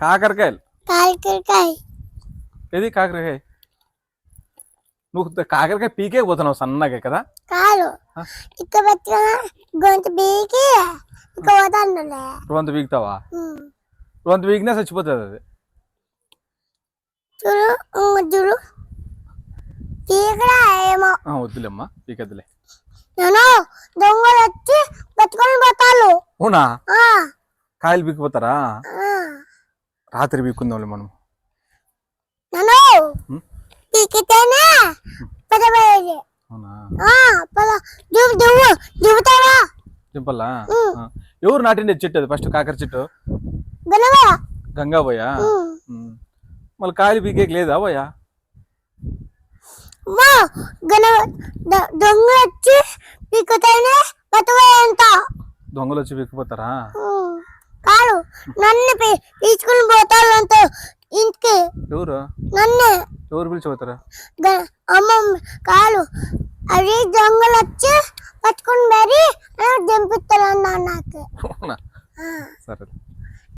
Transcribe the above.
కాకరకాయలు. కాలికాయ ఏది కాకరకాయ? నువ్వు కాకరకాయ పీకే పోతున్నావు సన్నగా కదా? కాదు? ఇక్కడ పెట్టిన గొంతు బీకి ఇక వదలనులే రొంత పీకుతావా? రొంత పీకినా చచ్చిపోతుంది అది. చూడు చూడు. ఏమో. ఆ, వద్దులేమ్మా పీకద్దులే. నేను దొంగలు వచ్చి పట్టుకొని పోతాను అవునా? కాయలు పీకిపోతారా. రాత్రి పీక్కుందాంలే మనం. ఎవరు నాటిండే చెట్టు అది? ఫస్ట్ కాకర చెట్టు? గనవా గంగా పోయా మళ్ళీ కాయలు పీకేకి లేదా పోయా మా గనవ ద- దొంగ వచ్చి పీకితేనే దొంగలు వచ్చి పీకిపోతారా నన్ను తీసుకుని పోతాను అంత ఇంటికి. ఎవరు? నన్ను. ఎవరు పిలిచిపోతారా? అమ్మమ్మ కాదు అది దొంగలు వచ్చి పట్టుకుని మరి దింపిస్తాను నాకు.